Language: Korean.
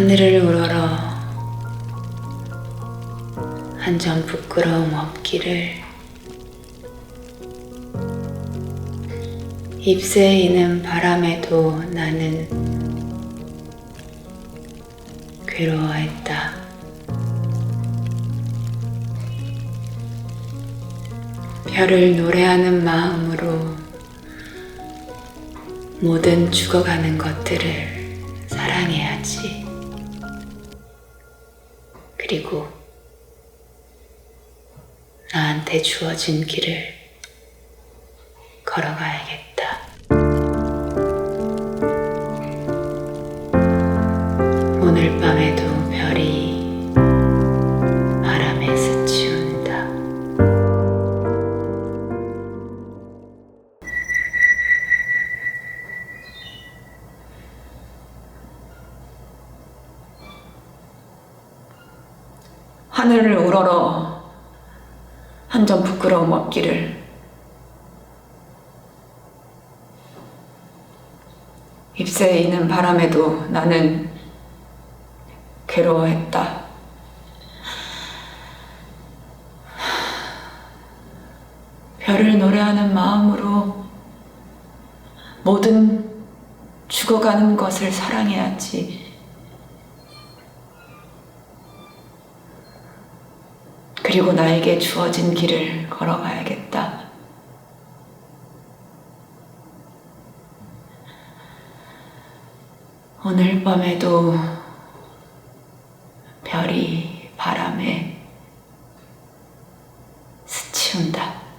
하늘을 우러러 한 점 부끄러움 없기를 잎새에 이는 바람에도 나는 괴로워했다. 별을 노래하는 마음으로 모든 죽어가는 것들을 사랑해야지. 그리고 나한테 주어진 길을 걸어가야겠다. 오늘 밤에도 별이 하늘을 우러러 한 점 부끄러움 없기를 잎새에 있는 바람에도 나는 괴로워했다. 별을 노래하는 마음으로 모든 죽어가는 것을 사랑해야지. 그리고 나에게 주어진 길을 걸어가야겠다. 오늘 밤에도 별이 바람에 스치운다.